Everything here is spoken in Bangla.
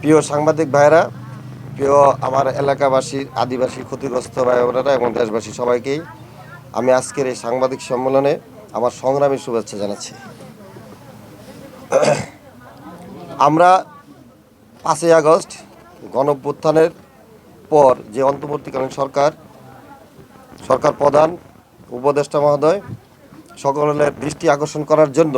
প্রিয় সাংবাদিক ভাইরা প্রিয় আমার এলাকাবাসী, আদিবাসী ক্ষতিগ্রস্ত ভাই বোনেরা এবং দেশবাসী সবাইকেই আমি আজকের এই সাংবাদিক সম্মেলনে আমার সংগ্রামী শুভেচ্ছা জানাচ্ছি। আমরা পাঁচই আগস্ট গণঅভ্যুত্থানের পর যে অন্তর্বর্তীকালীন সরকার সরকার প্রধান উপদেষ্টা মহোদয় সকলের দৃষ্টি আকর্ষণ করার জন্য